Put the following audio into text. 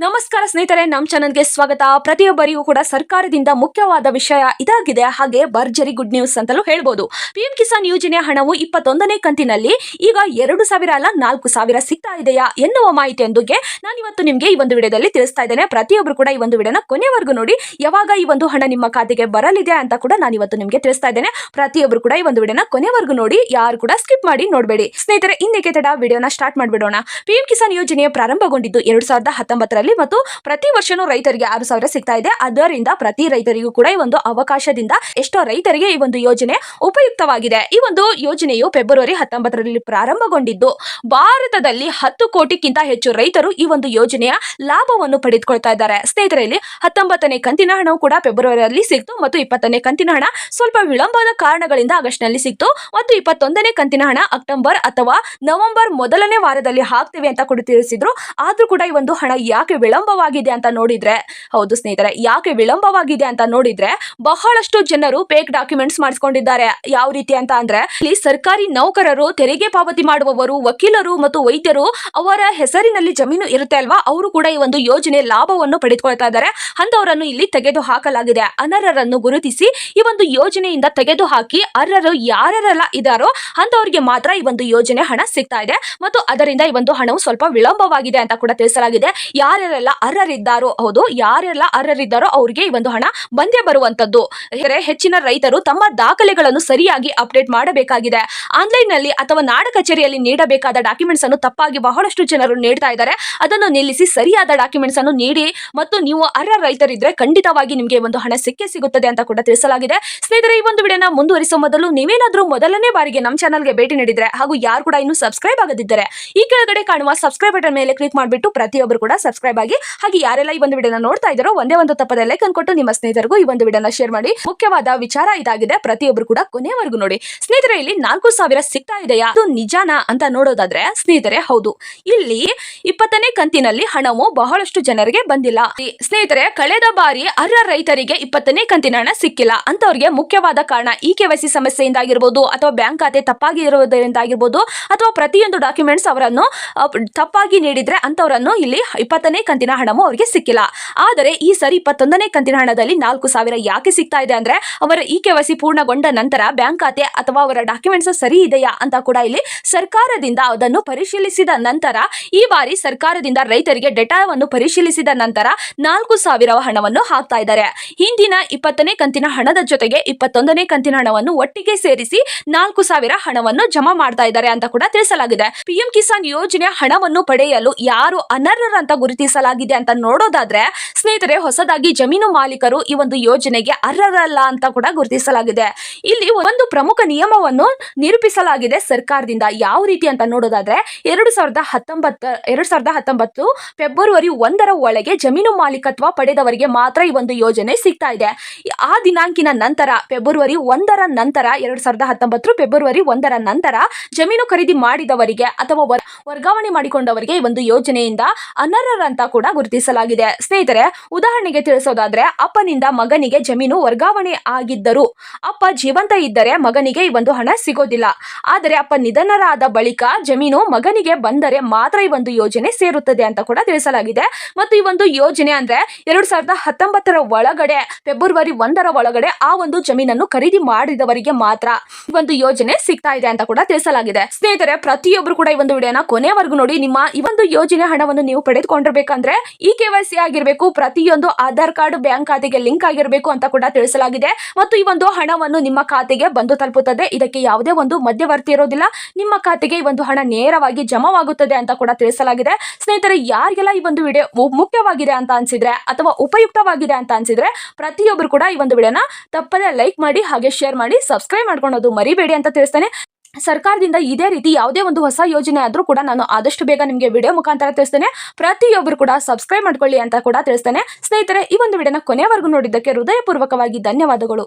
ನಮಸ್ಕಾರ ಸ್ನೇಹಿತರೆ ನಮ್ಮ ಚಾನಲ್ಗೆ ಸ್ವಾಗತ. ಪ್ರತಿಯೊಬ್ಬರಿಗೂ ಕೂಡ ಸರ್ಕಾರದಿಂದ ಮುಖ್ಯವಾದ ವಿಷಯ ಇದಾಗಿದೆ. ಹಾಗೆ ಭರ್ಜರಿ ಗುಡ್ ನ್ಯೂಸ್ ಅಂತಲೂ ಹೇಳ್ಬೋದು. ಪಿಎಂ ಕಿಸಾನ್ ಯೋಜನೆಯ ಹಣವು ಇಪ್ಪತ್ತೊಂದನೇ ಕಂತಿನಲ್ಲಿ ಈಗ ಎರಡು ಸಾವಿರ ಅಲ್ಲ, ನಾಲ್ಕು ಸಾವಿರ ಸಿಗ್ತಾ ಇದೆಯಾ ಎನ್ನುವ ಮಾಹಿತಿಯೊಂದಿಗೆ ನಾನು ಇವತ್ತು ನಿಮಗೆ ಈ ಒಂದು ವಿಡಿಯೋದಲ್ಲಿ ತಿಳಿಸ್ತಾ ಇದ್ದೇನೆ. ಪ್ರತಿಯೊಬ್ಬರು ಕೂಡ ಈ ಒಂದು ವಿಡಿಯೋನ ಕೊನೆವರೆಗೂ ನೋಡಿ. ಯಾವಾಗ ಈ ಒಂದು ಹಣ ನಿಮ್ಮ ಖಾತೆಗೆ ಬರಲಿದೆ ಅಂತ ಕೂಡ ನಾನು ಇವತ್ತು ನಿಮಗೆ ತಿಳಿಸ್ತಾ ಇದ್ದೇನೆ. ಪ್ರತಿಯೊಬ್ಬರು ಕೂಡ ಈ ಒಂದು ವಿಡಿಯೋನ ಕೊನೆವರೆಗೂ ನೋಡಿ. ಯಾರು ಕೂಡ ಸ್ಕಿಪ್ ಮಾಡಿ ನೋಡಬೇಡಿ. ಸ್ನೇಹಿತರೆ, ಇನ್ನೇಕೆ ತಡ? ವಿಡಿಯೋನ ಸ್ಟಾರ್ಟ್ ಮಾಡಿಬಿಡೋಣ. ಪಿಎಂ ಕಿಸಾನ್ ಯೋಜನೆ ಪ್ರಾರಂಭಗೊಂಡಿದ್ದು ಎರಡು ಸಾವಿರದ ಹತ್ತೊಂಬತ್ತರಲ್ಲಿ ಮತ್ತು ಪ್ರತಿ ವರ್ಷನೂ ರೈತರಿಗೆ ಆರು ಸಾವಿರ ಸಿಗ್ತಾ ಇದೆ. ಅದರಿಂದ ಪ್ರತಿ ರೈತರಿಗೂ ಕೂಡ ಈ ಒಂದು ಅವಕಾಶದಿಂದ ಎಷ್ಟೋ ರೈತರಿಗೆ ಈ ಒಂದು ಯೋಜನೆ ಉಪಯುಕ್ತವಾಗಿದೆ. ಈ ಒಂದು ಯೋಜನೆಯು ಫೆಬ್ರವರಿ ಹತ್ತೊಂಬತ್ತರಲ್ಲಿ ಪ್ರಾರಂಭಗೊಂಡಿದ್ದು, ಭಾರತದಲ್ಲಿ ಹತ್ತು ಕೋಟಿಗಿಂತ ಹೆಚ್ಚು ರೈತರು ಈ ಒಂದು ಯೋಜನೆಯ ಲಾಭವನ್ನು ಪಡೆದುಕೊಳ್ತಾ ಇದ್ದಾರೆ. ಸ್ನೇಹಿತರೆ, ಇಲ್ಲಿ ಹತ್ತೊಂಬತ್ತನೇ ಕಂತಿನ ಹಣವು ಕೂಡ ಫೆಬ್ರವರಿಯಲ್ಲಿ ಸಿಕ್ತು ಮತ್ತು ಇಪ್ಪತ್ತನೇ ಕಂತಿನ ಹಣ ಸ್ವಲ್ಪ ವಿಳಂಬದ ಕಾರಣಗಳಿಂದ ಆಗಸ್ಟ್ನಲ್ಲಿ ಸಿಕ್ತು ಮತ್ತು ಇಪ್ಪತ್ತೊಂದನೇ ಕಂತಿನ ಹಣ ಅಕ್ಟೋಬರ್ ಅಥವಾ ನವೆಂಬರ್ ಮೊದಲನೇ ವಾರದಲ್ಲಿ ಹಾಕ್ತೇವೆ ಅಂತ ಕೂಡ ತಿಳಿಸಿದ್ರು. ಆದ್ರೂ ಕೂಡ ಈ ಒಂದು ಹಣ ಯಾಕೆ ವಿಳಂಬವಾಗಿದೆ ಅಂತ ನೋಡಿದ್ರೆ, ಹೌದು ಸ್ನೇಹಿತರೆ, ಯಾಕೆ ವಿಳಂಬವಾಗಿದೆ ಅಂತ ನೋಡಿದ್ರೆ, ಬಹಳಷ್ಟು ಜನರು ಫೇಕ್ ಡಾಕ್ಯುಮೆಂಟ್ಸ್ ಮಾಡಿಸ್ಕೊಂಡಿದ್ದಾರೆ. ಯಾವ ರೀತಿ ಅಂತ ಅಂದ್ರೆ, ಇಲ್ಲಿ ಸರ್ಕಾರಿ ನೌಕರರು, ತೆರಿಗೆ ಪಾವತಿ ಮಾಡುವವರು, ವಕೀಲರು ಮತ್ತು ವೈದ್ಯರು ಅವರ ಹೆಸರಿನಲ್ಲಿ ಜಮೀನು ಇರುತ್ತೆ ಅಲ್ವಾ? ಅವರು ಕೂಡ ಈ ಒಂದು ಯೋಜನೆ ಲಾಭವನ್ನು ಪಡೆದುಕೊಳ್ತಾ ಇದ್ದಾರೆ. ಅಂತವರನ್ನು ಇಲ್ಲಿ ತೆಗೆದು ಹಾಕಲಾಗಿದೆ ಅನರ್ಹರನ್ನು ಗುರುತಿಸಿ ಈ ಒಂದು ಯೋಜನೆಯಿಂದ ತೆಗೆದು ಹಾಕಿ ಅರ್ಹರು ಯಾರ್ಯಾರೆಲ್ಲ ಇದಾರೋ ಅಂತವರಿಗೆ ಮಾತ್ರ ಈ ಒಂದು ಯೋಜನೆ ಹಣ ಸಿಗ್ತಾ ಇದೆ. ಮತ್ತು ಅದರಿಂದ ಈ ಒಂದು ಹಣವು ಸ್ವಲ್ಪ ವಿಳಂಬವಾಗಿದೆ ಅಂತ ಕೂಡ ತಿಳಿಸಲಾಗಿದೆ. ಯಾರ್ಯಾರೆಲ್ಲ ಅರ್ಹರಿದ್ದಾರೋ, ಹೌದು, ಯಾರೆಲ್ಲ ಅರ್ಹರಿದ್ದಾರೋ ಅವರಿಗೆ ಈ ಒಂದು ಹಣ ಬಂದೇ ಬರುವಂತದ್ದು. ಹೆಚ್ಚಿನ ರೈತರು ತಮ್ಮ ದಾಖಲೆಗಳನ್ನು ಸರಿಯಾಗಿ ಅಪ್ಡೇಟ್ ಮಾಡಬೇಕಾಗಿದೆ. ಆನ್ಲೈನ್ನಲ್ಲಿ ಅಥವಾ ನಾಡ ಕಚೇರಿಯಲ್ಲಿ ನೀಡಬೇಕಾದ ಡಾಕ್ಯುಮೆಂಟ್ಸ್ ಅನ್ನು ತಪ್ಪಾಗಿ ಬಹಳಷ್ಟು ಜನರು ನೀಡ್ತಾ ಇದ್ದಾರೆ. ಅದನ್ನು ನಿಲ್ಲಿಸಿ ಸರಿಯಾದ ಡಾಕ್ಯುಮೆಂಟ್ಸ್ ಅನ್ನು ನೀಡಿ ಮತ್ತು ನೀವು ಅರ್ಹ ರೈತರಿದ್ರೆ ಖಂಡಿತವಾಗಿ ನಿಮಗೆ ಒಂದು ಹಣ ಸಿಕ್ಕೇ ಸಿಗುತ್ತದೆ ಅಂತ ಕೂಡ ತಿಳಿಸಲಾಗಿದೆ. ಸ್ನೇಹಿತರೆ, ಈ ಒಂದು ವಿಡಿಯೋನ ಮುಂದುವರಿಸುವ ಮೊದಲು ನೀವೇನಾದರೂ ಮೊದಲನೇ ಬಾರಿಗೆ ನಮ್ಮ ಚಾನಲ್ಗೆ ಭೇಟಿ ನೀಡಿದ್ರೆ ಹಾಗೂ ಯಾರು ಕೂಡ ಇನ್ನೂ ಸಬ್ಸ್ಕ್ರೈಬ್ ಆಗದಿದ್ದರೆ, ಈ ಕೆಳಗಡೆ ಕಾಣುವ ಸಬ್ಸ್ಕ್ರೈಬ್ ಬಟನ್ ಮೇಲೆ ಕ್ಲಿಕ್ ಮಾಡಿಬಿಟ್ಟು ಪ್ರತಿಯೊಬ್ಬರು ಕೂಡ ಸಬ್ಸ್ಕ್ರೈಬ್ ಆಗಿ ಹಾಗೆ ಯಾರೆಲ್ಲ ಈ ಒಂದು ವಿಡಿಯೋನ ನೋಡ್ತಾ ಇದ್ದಾರೋ ಒಂದೇ ಒಂದು ತಪ್ಪದ ಲೈಕ್ ಅನ್ಕೊಟ್ಟು ನಿಮ್ಮ ಸ್ನೇಹಿತರಿಗೂ ಈ ಒಂದು ವಿಡಿಯೋನ ಶೇರ್ ಮಾಡಿ. ಮುಖ್ಯವಾದ ವಿಚಾರ ಇದಾಗಿದೆ. ಪ್ರತಿಯೊಬ್ಬರು ಕೂಡ ಕೊನೆಯವರೆಗೂ ನೋಡಿ. ಸ್ನೇಹಿತರೆ, ಇಲ್ಲಿ ನಾಲ್ಕು ಸಾವಿರ ಸಿಗ್ತಾ ಇದೆಯಾ? ಅದು ನಿಜಾನ ಅಂತ ನೋಡೋದಾದ್ರೆ ಸ್ನೇಹಿತರೆ, ಹೌದು. ಇಲ್ಲಿ ಇಪ್ಪತ್ತನೇ ಕಂತಿನಲ್ಲಿ ಹಣವು ಬಹಳಷ್ಟು ಜನರಿಗೆ ಬಂದಿಲ್ಲ. ಈ ಸ್ನೇಹಿತರೆ, ಕಳೆದ ಬಾರಿ ಅರ್ಹ ರೈತರಿಗೆ ಇಪ್ಪತ್ತನೇ ಕಂತಿನ ಹಣ ಸಿಕ್ಕಿಲ್ಲ. ಅಂತವರಿಗೆ ಮುಖ್ಯವಾದ ಕಾರಣ ಇ ಕೆ ವೈ ಸಿ ಸಮಸ್ಯೆಯಿಂದ ಆಗಿರ್ಬೋದು ಅಥವಾ ಬ್ಯಾಂಕ್ ಖಾತೆ ತಪ್ಪಾಗಿ ಇರುವುದರಿಂದ ಆಗಿರ್ಬೋದು ಅಥವಾ ಪ್ರತಿಯೊಂದು ಡಾಕ್ಯುಮೆಂಟ್ಸ್ ಅವರನ್ನು ತಪ್ಪಾಗಿ ನೀಡಿದ್ರೆ ಅಂತವರನ್ನು ಇಲ್ಲಿ ಇಪ್ಪತ್ತನೇ ಕಂತಿನ ಹಣವೂ ಅವರಿಗೆ ಸಿಕ್ಕಿಲ್ಲ. ಆದರೆ ಈ ಸರಿ ಇಪ್ಪತ್ತೊಂದನೇ ಕಂತಿನ ಹಣದಲ್ಲಿ ನಾಲ್ಕು ಸಾವಿರ ಯಾಕೆ ಸಿಗ್ತಾ ಇದೆ ಅಂದ್ರೆ ಅವರ ಇ ಕೆ ವೈ ಪೂರ್ಣಗೊಂಡ ನಂತರ ಬ್ಯಾಂಕ್ ಖಾತೆ ಅಥವಾ ಅವರ ಡಾಕ್ಯುಮೆಂಟ್ಸ್ ಸರಿ ಇದೆಯಾ ಅಂತ ಕೂಡ ಇಲ್ಲಿ ಸರ್ಕಾರದಿಂದ ಅದನ್ನು ಪರಿಶೀಲಿಸಿದ ನಂತರ ಈ ಬಾರಿ ಸರ್ಕಾರದಿಂದ ರೈತರಿಗೆ ಡೇಟಾವನ್ನು ಪರಿಶೀಲಿಸಿದ ನಂತರ ನಾಲ್ಕು ಸಾವಿರ ಹಣವನ್ನು ಹಾಕ್ತಾ ಇದ್ದಾರೆ. ಹಿಂದಿನ ಇಪ್ಪತ್ತನೇ ಕಂತಿನ ಹಣದ ಜೊತೆಗೆ ಇಪ್ಪತ್ತೊಂದನೇ ಕಂತಿನ ಹಣವನ್ನು ಒಟ್ಟಿಗೆ ಸೇರಿಸಿ ನಾಲ್ಕು ಸಾವಿರ ಹಣವನ್ನು ಜಮಾ ಮಾಡ್ತಾ ಇದ್ದಾರೆ ಅಂತ ಕೂಡ ತಿಳಿಸಲಾಗಿದೆ. ಪಿಎಂ ಕಿಸಾನ್ ಯೋಜನೆ ಹಣವನ್ನು ಪಡೆಯಲು ಯಾರು ಅನರ್ಹರಂತ ಗುರುತಿಸಲಾಗಿದೆ ಅಂತ ನೋಡೋದಾದ್ರೆ ಸ್ನೇಹಿತರೆ, ಹೊಸದಾಗಿ ಜಮೀನು ಮಾಲೀಕರು ಈ ಒಂದು ಯೋಜನೆಗೆ ಅರ್ಹರಲ್ಲ ಅಂತ ಕೂಡ ಗುರುತಿಸಲಾಗಿದೆ. ಇಲ್ಲಿ ಒಂದು ಪ್ರಮುಖ ನಿಯಮವನ್ನು ನಿರೂಪಿಸಲಾಗಿದೆ ಸರ್ಕಾರದಿಂದ. ಯಾವ ರೀತಿ ಅಂತ ನೋಡೋದಾದ್ರೆ, ಎರಡು ಸಾವಿರದ ಹತ್ತೊಂಬತ್ತ, ಎರಡು ಸಾವಿರದ ಹತ್ತೊಂಬತ್ತು ಫೆಬ್ರವರಿ ಒಂದರ ಒಳಗೆ ಜಮೀನು ಮಾಲೀಕತ್ವ ಪಡೆದವರಿಗೆ ಮಾತ್ರ ಈ ಒಂದು ಯೋಜನೆ ಸಿಗ್ತಾ ಇದೆ. ಆ ದಿನಾಂಕಿನ ನಂತರ, ಫೆಬ್ರವರಿ ಒಂದರ ನಂತರ, ಎರಡು ಸಾವಿರದ ಹತ್ತೊಂಬತ್ತು ಫೆಬ್ರವರಿ ಒಂದರ ನಂತರ ಜಮೀನು ಖರೀದಿ ಮಾಡಿದವರಿಗೆ ಅಥವಾ ವರ್ಗಾವಣೆ ಮಾಡಿಕೊಂಡವರಿಗೆ ಈ ಒಂದು ಯೋಜನೆಯಿಂದ ಅನರ್ಹರಂತ ಕೂಡ ಗುರುತಿಸಲಾಗಿದೆ. ಸ್ನೇಹಿತರೆ, ಉದಾಹರಣೆಗೆ ತಿಳಿಸೋದಾದ್ರೆ, ಅಪ್ಪನಿಂದ ಮಗನಿಗೆ ಜಮೀನು ವರ್ಗಾವಣೆ ಆಗಿದ್ದರು, ಅಪ್ಪ ಜೀವಂತ ಇದ್ದರೆ ಮಗನಿಗೆ ಈ ಒಂದು ಹಣ ಸಿಗೋದಿಲ್ಲ. ಆದರೆ ಅಪ್ಪ ನಿಧನರಾದ ಬಳಿಕ ಜಮೀನು ಮಗನಿಗೆ ಬಂದರೆ ಮಾತ್ರ ಈ ಒಂದು ಯೋಜನೆ ಸೇರುತ್ತದೆ ಅಂತ ಕೂಡ ತಿಳಿಸಲಾಗಿದೆ. ಮತ್ತು ಈ ಒಂದು ಯೋಜನೆ ಅಂದ್ರೆ ಎರಡು ಸಾವಿರದ ಹತ್ತೊಂಬತ್ತರ ಒಳಗಡೆ, ಫೆಬ್ರವರಿ ಒಂದರ ಒಳಗಡೆ ಆ ಒಂದು ಜಮೀನನ್ನು ಖರೀದಿ ಮಾಡಿದವರಿಗೆ ಮಾತ್ರ ಈ ಒಂದು ಯೋಜನೆ ಸಿಗ್ತಾ ಇದೆ ಅಂತ ಕೂಡ ತಿಳಿಸಲಾಗಿದೆ. ಸ್ನೇಹಿತರೆ ಪ್ರತಿಯೊಬ್ಬರು ಕೂಡ ಈ ಒಂದು ವಿಡಿಯೋನ ಕೊನೆವರೆಗೂ ನೋಡಿ. ನಿಮ್ಮ ಈ ಒಂದು ಯೋಜನೆ ಹಣವನ್ನು ನೀವು ಪಡೆದುಕೊಂಡಿರ್ಬೇಕಂದ್ರೆ ಈ ಕೆ ಆಗಿರ್ಬೇಕು, ಪ್ರತಿಯೊಂದು ಆಧಾರ್ ಕಾರ್ಡ್ ಬ್ಯಾಂಕ್ ಖಾತೆಗೆ ಲಿಂಕ್ ಆಗಿರಬೇಕು ಅಂತ ಕೂಡ ತಿಳಿಸಲಾಗಿದೆ. ಮತ್ತು ಈ ಒಂದು ಹಣವನ್ನು ನಿಮ್ಮ ಖಾತೆಗೆ ಬಂದು ತಲುಪುತ್ತದೆ. ಇದಕ್ಕೆ ಯಾವುದೇ ಒಂದು ಮಧ್ಯವರ್ತಿ ಇರೋದಿಲ್ಲ. ನಿಮ್ಮ ಖಾತೆಗೆ ಈ ಒಂದು ಹಣ ನೇರವಾಗಿ ಜಮಾವಾಗುತ್ತದೆ ಅಂತ ಕೂಡ ತಿಳಿಸಲಾಗಿದೆ. ಸ್ನೇಹಿತರೆ, ಯಾರಿಗೆಲ್ಲ ಈ ಒಂದು ವಿಡಿಯೋ ಮುಖ್ಯವಾಗಿದೆ ಅಂತ ಅನ್ಸಿದ್ರೆ ಅಥವಾ ಉಪಯುಕ್ತವಾಗಿದೆ ಅಂತ ಅನ್ಸಿದ್ರೆ ಪ್ರತಿಯೊಬ್ಬರು ಕೂಡ ಈ ಒಂದು ವಿಡಿಯೋನ ತಪ್ಪದೆ ಲೈಕ್ ಮಾಡಿ, ಹಾಗೆ ಶೇರ್ ಮಾಡಿ, ಸಬ್ಸ್ಕ್ರೈಬ್ ಮಾಡ್ಕೊಳೋದು ಮರಿಬೇಡಿ ಅಂತ ತಿಳಿಸ್ತೇನೆ. ಸರ್ಕಾರದಿಂದ ಇದೇ ರೀತಿ ಯಾವುದೇ ಒಂದು ಹೊಸ ಯೋಜನೆ ಆದರೂ ಕೂಡ ನಾನು ಆದಷ್ಟು ಬೇಗ ನಿಮಗೆ ವಿಡಿಯೋ ಮುಖಾಂತರ ತಿಳಿಸ್ತೇನೆ. ಪ್ರತಿಯೊಬ್ಬರು ಕೂಡ ಸಬ್ಸ್ಕ್ರೈಬ್ ಮಾಡ್ಕೊಳ್ಳಿ ಅಂತ ಕೂಡ ತಿಳಿಸ್ತೇನೆ. ಸ್ನೇಹಿತರೆ, ಈ ಒಂದು ವಿಡಿಯೋನ ಕೊನೆವರೆಗೂ ನೋಡಿದ್ದಕ್ಕೆ ಹೃದಯಪೂರ್ವಕವಾಗಿ ಧನ್ಯವಾದಗಳು.